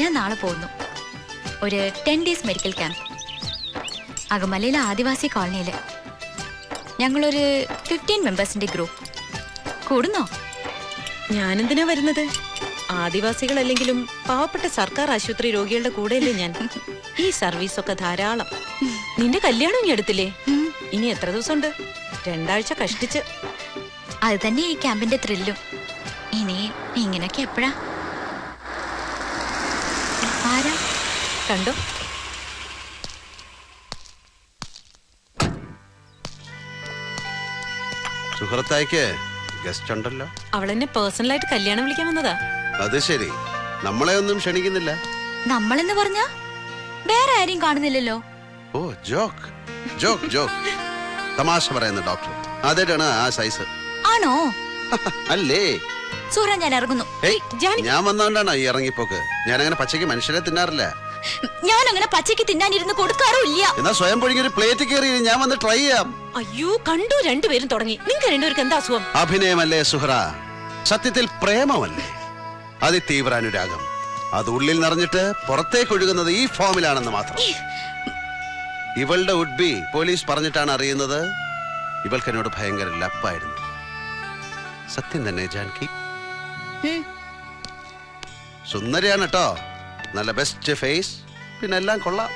ഞാൻ നാളെ പോകുന്നു. ഒരു ടെൻ ഡേയ്സ് മെഡിക്കൽ ക്യാമ്പ് അകമലയിലെ ആദിവാസി കോളനിയിൽ ഞങ്ങളൊരു ഫിഫ്റ്റീൻ മെമ്പേഴ്സിന്റെ ഗ്രൂപ്പ് കൂടുന്നോ? ഞാനെന്തിനാ വരുന്നത്? ആദിവാസികളല്ലെങ്കിലും പാവപ്പെട്ട സർക്കാർ ആശുപത്രി രോഗികളുടെ കൂടെയല്ലേ ഞാൻ. ഈ സർവീസ് ഒക്കെ ധാരാളം. നിന്റെ കല്യാണം ഇനി എടുത്തില്ലേ ഇനി എത്ര ദിവസമുണ്ട്? രണ്ടാഴ്ച കഷ്ടിച്ച്. അത് തന്നെ ഈ ക്യാമ്പിന്റെ ത്രില്ലും ഇനി ഇങ്ങനെയൊക്കെ എപ്പോഴാ ആരാ കണ്ടോ. സുഹൃത്തായിക്ക് ഗസ്റ്റ് ഉണ്ടല്ലോ. അവളെന്നെ പേഴ്സണലായിട്ട് കല്യാണം വിളിക്കാൻ വന്നതാ. അത് ശരി. നമ്മളെ ഒന്നും ക്ഷണിക്കുന്നില്ല. നമ്മളെന്ന് പറഞ്ഞാ വേറെ ആരെയും കാണുന്നില്ലല്ലോ. ഓ ജോക്ക് ജോക്ക് ജോക്ക് തമാശ പറയുന്ന ഡോക്ടർ അതായിട്ടാണ് ആ സൈസ് ആണോ? അല്ലേ? സൂര്യ ഞാൻ ഇറങ്ങുന്നു. ഞാൻ വന്നോണ്ടാണോ ഈ ഇറങ്ങിപ്പോക്ക്? ഞാൻ അങ്ങനെ പച്ചയ്ക്ക് മനുഷ്യരെ തിന്നാറില്ല. ഞാൻ അങ്ങനെ പച്ചയ്ക്ക് തിന്നാനിരുന്ന് കൊടുക്കാറുമില്ല. എന്നാ സ്വയം പൊഴിഞ്ഞ ഒരു പ്ലേറ്റ് കയറി ഞാൻ വന്ന് ട്രൈ ചെയ്യാം. അയ്യോ കണ്ടു രണ്ടുപേരും തുടങ്ങി. നിങ്ങൾക്ക് രണ്ടുപേർക്ക് എന്താ അസുഖം? അഭിനയമല്ലേ സുഹറ? സത്യത്തിൽ പ്രേമമല്ലേ? അതിതീവ്ര അനുരാഗം അത് ഉള്ളിൽ നിറഞ്ഞിട്ട് പുറത്തേക്ക് ഒഴുകുന്നത് ഈ ഫോമിലാണെന്ന് മാത്രം. ഇവളുടെ ഉഡ്ബി പോലീസ് പറഞ്ഞിട്ടാണ് അറിയുന്നത്. ഇവൾക്ക് എന്നോട് ഭയങ്കര ലപ്പായിരുന്നു. സത്യം തന്നെ ജാൻകി. സുന്ദരിയാണ് കേട്ടോ. നല്ല ബെസ്റ്റ് ഫേസ് പിന്നെ എല്ലാം കൊള്ളാം.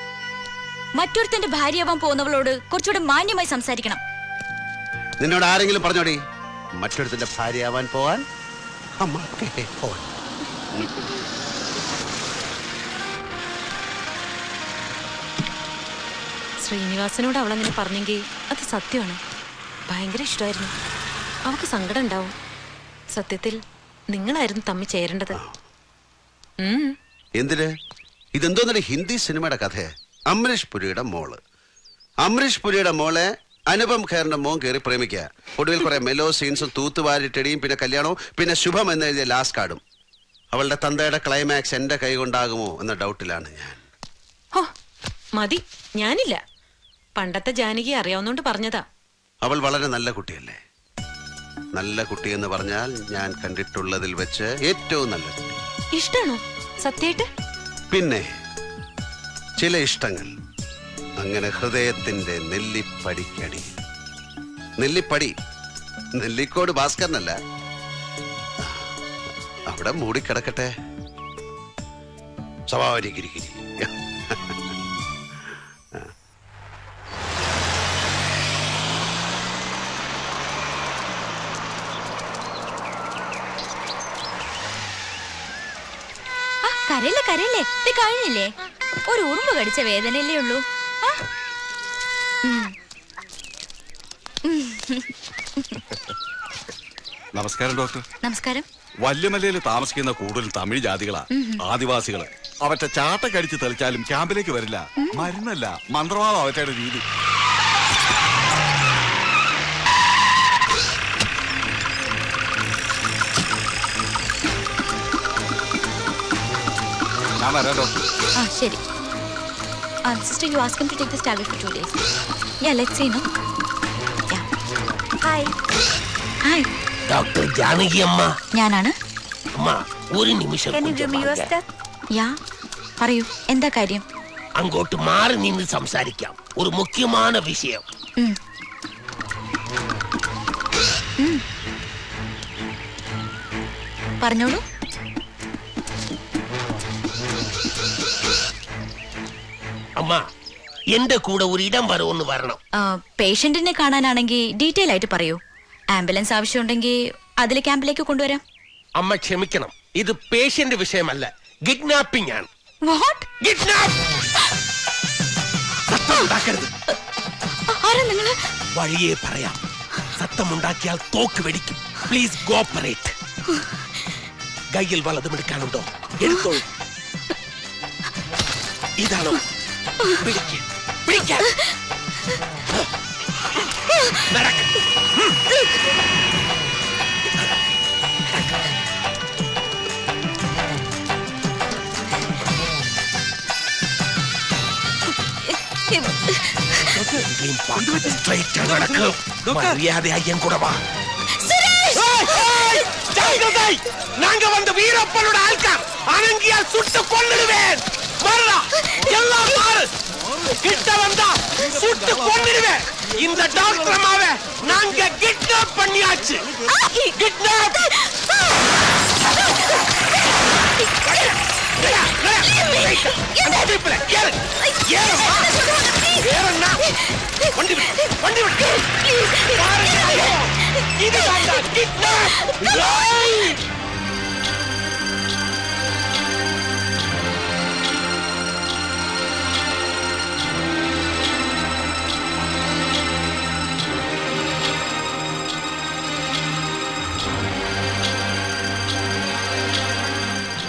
മറ്റൊരുത്തന്റെ ഭാര്യയാവാൻ പോകുന്നവളോട് കുറച്ചുകൂടെ മാന്യമായി സംസാരിക്കണം. നിന്നോട് ആരെങ്കിലും പറഞ്ഞോടി? മറ്റൊരുത്തന്റെ ഭാര്യയാവാൻ പോവാൻ? ശ്രീനിവാസനോട് അവൾ അവളങ്ങനെ പറഞ്ഞെങ്കിൽ അത് സത്യമാണ്. ഭയങ്കര ഇഷ്ടമായിരുന്നു. അവൾക്ക് സങ്കടം ഉണ്ടാവും. സത്യത്തിൽ നിങ്ങളായിരുന്നു തമ്മിൽ ചേരേണ്ടത്. ഉം. എന്തിന്? ഇതെന്തോന്നൊരു ഹിന്ദി സിനിമയുടെ കഥയെ അമരീഷ് പുരിയുടെ മോൾ. അമരീഷ് പുരിയുടെ മോളെ അനുപം ഖേറിന്റെ മോൻ കയറി പ്രേമിക്കുക ഒടുവിൽ കുറെ മെലോ സീൻസും തൂത്തുവാരിട്ടടിയും പിന്നെ കല്യാണവും പിന്നെ ശുഭം എന്ന് എഴുതിയ ലാസ്റ്റ് കാർഡും അവളുടെ തന്തയുടെ ക്ലൈമാക്സ് എന്റെ കൈ കൊണ്ടാകുമോ എന്ന ഡൗട്ടിലാണ് ഞാൻ. മതി. ഞാനില്ല. പണ്ടത്തെ ജാനകി അറിയാവുന്നോണ്ട് പറഞ്ഞതാ. അവൾ വളരെ നല്ല കുട്ടിയല്ലേ? നല്ല കുട്ടി എന്ന് പറഞ്ഞാൽ ഞാൻ കണ്ടിട്ടുള്ളതിൽ വെച്ച് ഏറ്റവും നല്ല കുട്ടി. ഇഷ്ടാണോ? സത്യായിട്ട് പിന്നെ ചില ഇഷ്ടങ്ങൾ അങ്ങനെ ഹൃദയത്തിന്റെ നെല്ലിപ്പടിക്കടി. നെല്ലിപ്പടി. നെല്ലിക്കോട് ഭാസ്കരനല്ല. അവിടെ മൂടിക്കിടക്കട്ടെ. സ്വഭാവരി ഗിരിഗിരി കരയില്ലേ കരയില്ലേ? ഇത് കഴിഞ്ഞില്ലേ? ഒരു ഉറുമ്പ് കടിച്ച വേദനയല്ലേ ഉള്ളൂ? നമസ്കാരം ഡോക്ടർ. നമസ്കാരം. വല്യമലയിൽ താമസിക്കുന്ന കൂടുതൽ തമിഴ് ജാതികളാ ആദിവാസികൾ. അവറ്റ ചാട്ട കടിച്ച് തെളിച്ചാലും ക്യാമ്പിലേക്ക് വരില്ല. മരുന്നല്ല മന്ത്രവാദം അവറ്റയുടെ രീതി. ഞാൻ വരാം ഡോക്ടർ. ആ ശരി. ആ sister you ask him to take this tablet for two days yeah let's see no yeah hi hi doctor Janaki അമ്മ. ഞാനാണ്. അമ്മ ഒരു നിമിഷം യാ പറയൂ എന്താ കാര്യം? അങ്ങോട്ട് മാറി നിന്ന് സംസാരിക്കാം. ഒരു മുഖ്യമായ വിഷയം. പറഞ്ഞോളൂ. അമ്മ എന്റെ കൂടെ ഒരു ഇടം വരെ ഒന്ന് വരണം. പേഷ്യന്റിനെ കാണാനാണെങ്കിൽ ഡീറ്റെയിൽ ആയിട്ട് പറയൂ. ആംബുലൻസ് ആവശ്യമുണ്ടെങ്കിൽ അതിലെ ക്യാമ്പിലേക്ക് കൊണ്ടുവരാം. അമ്മ ക്ഷമിക്കണം. ഇത് പേഷ്യന്റ് വിഷയമല്ല. കിഡ്നാപ്പിംഗ് ആണ്. വാട്ട് കിഡ്നാപ്പ് സത്തമുണ്ടാക്കരുത് ആരാ നിങ്ങൾ? വഴിയേ പറയാം. സത്തമുണ്ടാക്കിയാൽ തോക്ക് വെടിക്കും. പ്ലീസ് കോപ്പറേറ്റ് കയ്യിൽ വലതുമെടുക്കാനുണ്ടോ എടുത്തോളൂ. ഇതാണോ? பிடிக்க. பிடிக்க மரியாதையா கூட வா நாங்க வந்து வீரப்பனோட ஆள்கார் அணங்கியால் சுட்டு கொள்ளுடுவேன் பாருடா எல்லாம் பாரு கிட்ட வந்தா சுட்டு கொண்டுடுவேன் இந்த டாக்டர் அம்மாவை நாங்க கிட்னாப் பண்ணியாச்சு. கிட்னாப் இதுதான் கிட்னாப்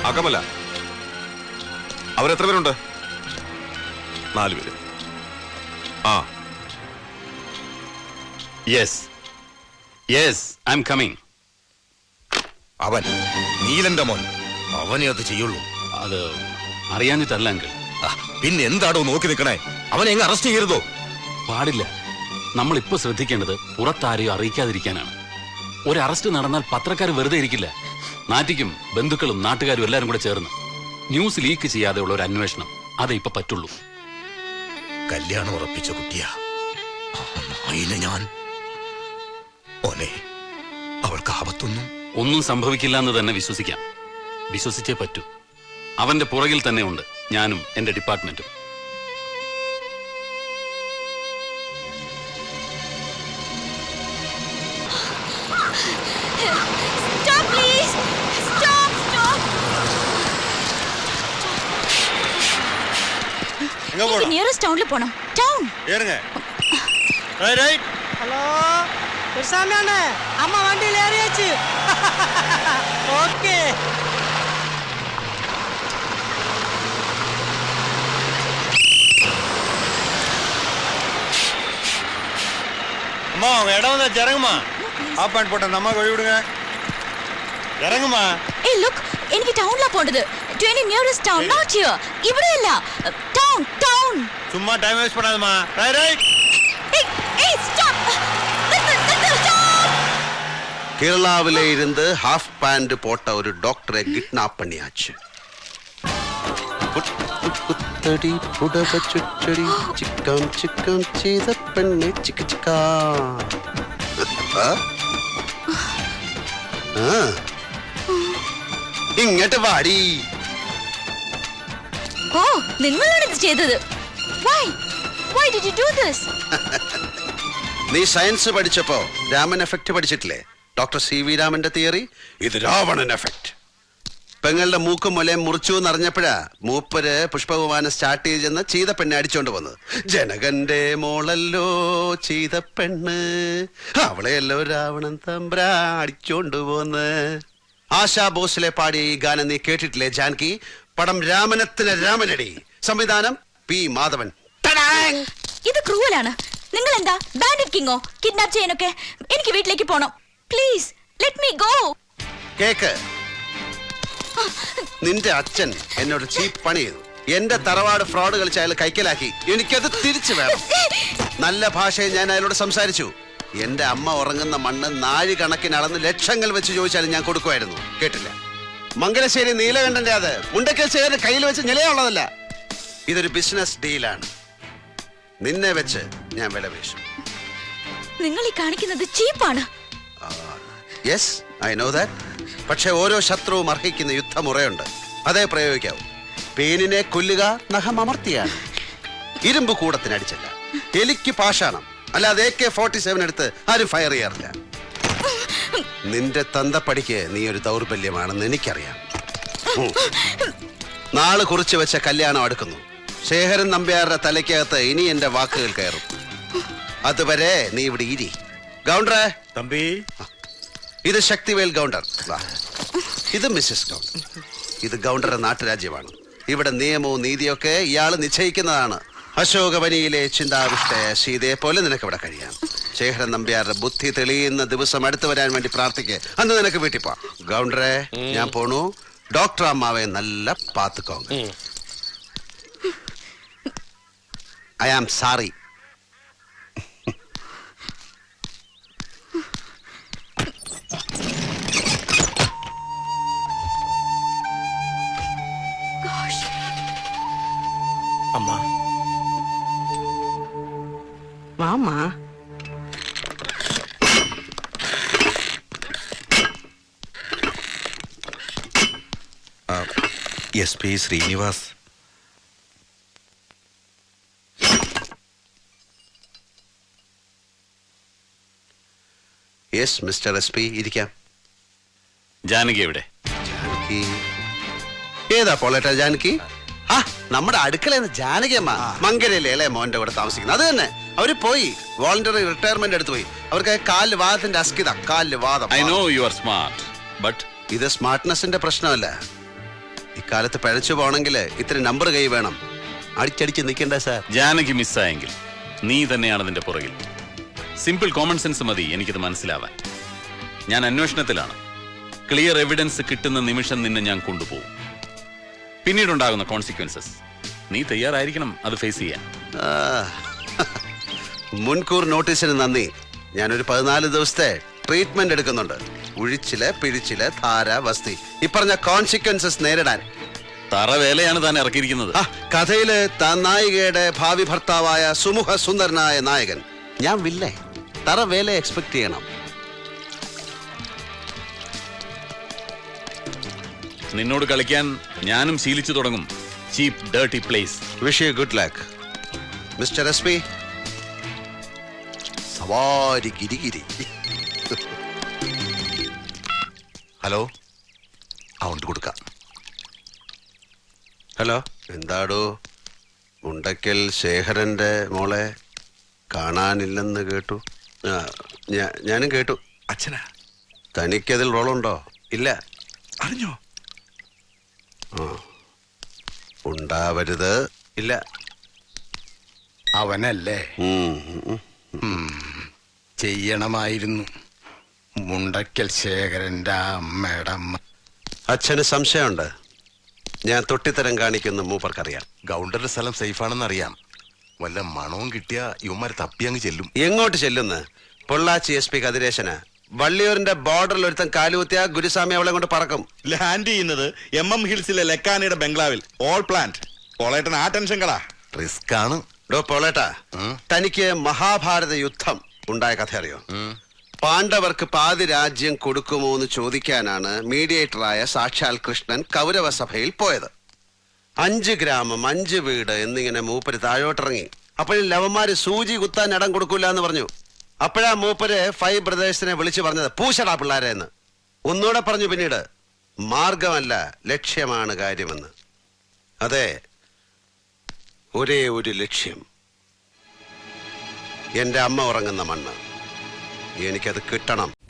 അകമല. അവരെത്ര പേരുണ്ട്? നാല് പേര്. ആ. Yes yes I'm coming അവൻ. നീലന്റെ മോൻ. അവനെ അത് ചെയ്യുള്ളൂ. അത് അറിയാഞ്ഞിട്ടല്ല അങ്കിൾ. പിന്നെ എന്താടോ നോക്കി നിൽക്കണേ? അവനെ എങ്ങ് അറസ്റ്റ് ചെയ്യരുതോ? പാടില്ല. നമ്മൾ ഇപ്പൊ ശ്രദ്ധിക്കേണ്ടത് പുറത്താരെയോ അറിയിക്കാതിരിക്കാനാണ്. ഒരു അറസ്റ്റ് നടന്നാൽ പത്രക്കാർ വെറുതെ ഇരിക്കില്ല. നാറ്റിക്കും ബന്ധുക്കളും നാട്ടുകാരും എല്ലാരും കൂടെ ചേർന്ന് ന്യൂസ് ലീക്ക് ചെയ്യാതെയുള്ള ഒരു അന്വേഷണം. അതേ ഇപ്പൊ പറ്റുള്ളൂ. കല്യാണം ഉറപ്പിച്ച കുട്ടിയാ. ആ ഞാൻ. ഓനെ അവൾക്ക് ആപത്തൊന്നും ഒന്നും സംഭവിക്കില്ല എന്ന് തന്നെ വിശ്വസിക്കാം. വിശ്വസിച്ചേ പറ്റൂ. അവന്റെ പുറകിൽ തന്നെ ഉണ്ട് ഞാനും എന്റെ ഡിപ്പാർട്ട്മെന്റും. Stop, please! Stop, stop. எங்க போறோம் நியரஸ்ட் டவுன்ல போணும் டவுன் ஏறுங்க. ரைட் ரைட் ஹலோ பெருசாமி அண்ணே அம்மா வண்டியில் ஏறியாச்சு. ஓகே அம்மா உங்க இடம் வந்தா ஜரங்கம்மா ஆப் பாயிண்ட் போட்டேன் அம்மாவுக்கு வழி விடுங்க. இறங்குமா? ஏய் லுக் எனக்கு டவுன்ல போண்டது. 20 நியரஸ்ட் டவுன் நாட் ஹியர் இவரே இல்ல. டவுன் டவுன் சும்மா டைம் வேஸ்ட் பண்ணாதமா ரைட் ரைட் ஏய் ஏய் ஸ்டாப் கேரளாவில இருந்து ஹாஃப் பேண்ட் போட்ட ஒரு டாக்டரை கிட்னாப் பண்ணியாச்சு. புத்தடி புடவ சுச்சடி சிக்கம் சிக்கம் செய்த பெண்ணு சிக்கு சிக்கா. ஆ? ഇങ്ങോട്ട് വാടി. ഓ നിങ്ങളാണ് ഇത് ചെയ്തത്. Why why did you do this നീ സയൻസ് പഠിച്ചപ്പോ രാമൻ എഫക്റ്റ് പഠിച്ചിട്ടില്ലേ? ഡോക്ടർ സി വി രാമന്റെ തിയറി? ഇത് രാവണൻ എഫക്ട്. പെങ്ങളുടെ മൂക്കും മുലയും മുറിച്ചു എന്നറിഞ്ഞപ്പോഴാ മൂപ്പര് പുഷ്പവിമാനം സ്റ്റാർട്ട് ചെയ്ത് ചെന്ന് ചീതപ്പെണ്ണെ അടിച്ചോണ്ട് വന്നത്. ജനകന്റെ മോളല്ലോ ചീതപ്പെണ്ണ്. അവളെയല്ലോ രാവണൻ തമ്പ്രാ അടിച്ചോണ്ട് പോന്ന് ആശാ ഭോസ്ലെ പാടിയ ഈ ഗാനം നീ കേട്ടിട്ടില്ലേ ജാൻകി? പടം രാമനത്തിന് രാമനടി. സംവിധാനം പി മാധവൻ! ഇത് ക്രൂവലാണ്. നിങ്ങൾ എന്താ ബാൻഡിറ്റ് കിങ്ങോ കിഡ്നാപ്പ് ചെയ്യാനൊക്കെ എനിക്ക് വീട്ടിലേക്ക് പോണം. പ്ലീസ് ലെറ്റ് മീ ഗോ കേക്ക്. നിന്റെ അച്ഛൻ എന്നോട് ചീപ്പ് പണി ചെയ്തു. എന്റെ തറവാട് ഫ്രോഡ് കളിച്ച് അയാൾ കൈക്കലാക്കി. എനിക്കത് തിരിച്ചു വേണം. നല്ല ഭാഷയിൽ ഞാൻ അയാളോട് സംസാരിച്ചു. എന്റെ അമ്മ ഉറങ്ങുന്ന മണ്ണ് നാഴി കണക്കിന് അളന്ന് ലക്ഷങ്ങൾ വെച്ച് ചോദിച്ചാലും ഞാൻ കൊടുക്കുമായിരുന്നു. കേട്ടില്ല. മംഗലശ്ശേരി നീലകണ്ഠന്റെ അത്. മുണ്ടക്കൽ ചേര് കയ്യിൽ വെച്ച് നിലയുള്ളതല്ല. ഇതൊരു ബിസിനസ് ഡീലാണ് നിന്നെ വെച്ച് ഞാൻ വില വീശു. നിങ്ങൾ ഈ കാണിക്കുന്നത് ചീപ്പാണ്. യെസ് ഐ നോ ദാറ്റ് പക്ഷെ ഓരോ ശത്രുവും അർഹിക്കുന്ന യുദ്ധമുറയുണ്ട്. അതേ പ്രയോഗിക്കാവൂ. പേനിനെ കൊല്ലുക നഖം അമർത്തിയാണ് ഇരുമ്പ് കൂടത്തിനടിച്ചല്ല. എലിക്ക് പാഷാണം. അല്ലാതെ എ കെ ഫോർട്ടി സെവൻ എടുത്ത് ആരും ഫയർ ചെയ്യാറില്ല. നിന്റെ തന്തപ്പടിക്ക് നീ ഒരു ദൗർബല്യമാണെന്ന് എനിക്കറിയാം. നാൾ കുറിച്ച് വെച്ച കല്യാണം അടുക്കുന്നു. ശേഖരൻ നമ്പ്യാരുടെ തലയ്ക്കകത്ത് ഇനി എന്റെ വാക്കുകൾ കയറും. അതുവരെ നീ ഇവിടെ ഇരി. ഗൗണ്ടറെ. തമ്പി. ഇത് ശക്തിവേൽ ഗൗണ്ടർ. ഇത് മിസ്സസ് ഗൗണ്ടർ. ഇത് ഗൗണ്ടറുടെ നാട്ടുരാജ്യമാണ്. ഇവിടെ നിയമവും നീതിയൊക്കെ ഇയാൾ നിശ്ചയിക്കുന്നതാണ്. അശോകവനിയിലെ ചിന്താവിഷ്ടയ സീതയെ പോലെ നിനക്ക് ഇവിടെ കഴിയാം. ശേഖരൻ നമ്പ്യാരുടെ ബുദ്ധി തെളിയുന്ന ദിവസം അടുത്തു വരാൻ വേണ്ടി പ്രാർത്ഥിക്കുക അന്ന് നിനക്ക് വീട്ടിൽ പോവാം. ഗൗണ്ടറെ ഞാൻ പോണു. ഡോക്ടർ അമ്മാവെ നല്ല പാത്തുക്കോങ് ഐ ആം സാറി. അമ്മ. വാമാ S P Srinivas. Yes mister S P ഇരിക്കാം. ജാനകി എവിടെ? ജാനകി. ഏതാ പോളേട്ടാ ജാനകി? ആ. നമ്മുടെ അടുക്കളയിൽ ജാനകി അമ്മ മങ്കരയിലെ അല്ലേ മോന്റെ കൂടെ താമസിക്കുന്നത് അത് തന്നെ. അവർ പോയി. വോളണ്ടറി റിട്ടയർമെന്റ് എടുത്തു പോയി. അവർക്ക് കാൽ വാദത്തിന്റെ അസ്കിത കാൽ വാദം. I know you are smart but ഇത് സ്മാർട്ട്നെസിന്റെ പ്രശ്നമല്ല. ഇക്കാലത്ത് പഴച്ചു പോണെങ്കിൽ ഇത്ര നമ്പർ കൈ വേണം. അടിച്ചടിച്ച് നിൽക്കണ്ട സാർ? ജാനകി മിസ്സായെങ്കിൽ നീ തന്നെയാണ് അതിന്റെ പുറകിൽ. സിമ്പിൾ കോമൺ സെൻസ് മതി എനിക്കിത് മനസ്സിലാവാൻ. ഞാൻ അന്വേഷണത്തിലാണ്. ക്ലിയർ എവിഡൻസ് കിട്ടുന്ന നിമിഷം നിന്നെ ഞാൻ കൊണ്ടുപോകും. പിന്നീടുണ്ടാകുന്ന കോൺസിക്വൻസസ് നീ തയ്യാറായിരിക്കണം അത് ഫേസ് ചെയ്യാൻ. മുൻകൂർ നോട്ടീസിന് നന്ദി. ഞാനൊരു പതിനാല് ദിവസത്തെ ട്രീറ്റ്മെന്റ് എടുക്കുന്നുണ്ട്. ഉഴിച്ചിൽ പിഴിച്ചിൽ ധാര വസ്തി. ഇപ്പറഞ്ഞ കോൺസിക്വൻസസ് നേരിടാൻ. തറവേലയാണ് താൻ ഇറക്കിയിരിക്കുന്നത്. ആ കഥയിൽ താൻ നായികയുടെ ഭാവി ഭർത്താവായ സുമുഖ സുന്ദരനായ നായകൻ. ഞാൻ വില്ലേ? തറവേല എക്സ്പെക്ട് ചെയ്യണം. നിന്നോട് കളിക്കാൻ ഞാനും ശീലിച്ചു തുടങ്ങും. Cheap dirty plays wish you good luck mister S P സവാരി ഗിരിഗിരി ഹലോ? അവണ്ട് കൊടുക്ക. ഹലോ? എന്താടോ? ഉണ്ടക്കൽ ശേഖരന്റെ മോളെ കാണാനില്ലെന്ന് കേട്ടു. ആ, ഞാനും കേട്ടു. അച്ഛനാ? തനിക്കതിൽ റോളുണ്ടോ? ഇല്ല. അറിഞ്ഞോ? ഉണ്ടാവരുത്. ഇല്ല. അവനല്ലേ. ചെയ്യണമായിരുന്നു. മുണ്ടക്കൽ ശേഖരന്റെ അമ്മയുടെ അമ്മ. അച്ഛന് സംശയമുണ്ട്. ഞാൻ തൊട്ടിത്തരം കാണിക്കുന്ന മൂപ്പർക്കറിയാം. ഗൗണ്ടറുടെ സ്ഥലം സേഫാണെന്ന് അറിയാം വല്ല മണവും കിട്ടിയ ഇവന്മാർ തപ്പി അങ്ങ് ചെല്ലും. എങ്ങോട്ട് ചെല്ലുന്ന്? പൊള്ളാച്ചി എസ് പി കതിരേശന്. വള്ളിയൂരിന്റെ ബോർഡറിൽ ഒരുത്തൻ കാലുകുത്തിയ ഗുരുസ്വാമി അവളെ കൊണ്ട് പറക്കും. ലാൻഡ് ചെയ്യുന്നത് എം എം ഹിൽസിലെ ലക്കാനയുടെ ബംഗ്ലാവിൽ. ഓൾ പ്ലാന്റ് പൊളേട്ടൻ ആ ടെൻഷൻ കളാ. റിസ്ക് ആണ്. ഡോ പൊളേട്ട. തനിക്ക് മഹാഭാരത യുദ്ധം. ഉണ്ടായ കഥ അറിയോ? പാണ്ഡവർക്ക് പാതി രാജ്യം കൊടുക്കുമോ എന്ന് ചോദിക്കാനാണ് മീഡിയേറ്ററായ സാക്ഷാൽ കൃഷ്ണൻ കൗരവസഭയിൽ പോയത്. അഞ്ച് ഗ്രാമം അഞ്ച് വീട് എന്നിങ്ങനെ മൂപ്പര് താഴോട്ടിറങ്ങി. അപ്പോഴും ലവന്മാര് സൂചി കുത്താൻ ഇടം കൊടുക്കൂല എന്ന് പറഞ്ഞു. അപ്പോഴാ മൂപ്പര് ഫൈവ് ബ്രദേഴ്സിനെ വിളിച്ചു പറഞ്ഞത് പൂശടാ പിള്ളാരെ എന്ന്. ഒന്നുകൂടെ പറഞ്ഞു പിന്നീട് മാർഗമല്ല ലക്ഷ്യമാണ് കാര്യമെന്ന്. അതെ ഒരേ ഒരു ലക്ഷ്യം. എന്റെ അമ്മ ഉറങ്ങുന്ന മണ്ണ്. എനിക്കത് കിട്ടണം.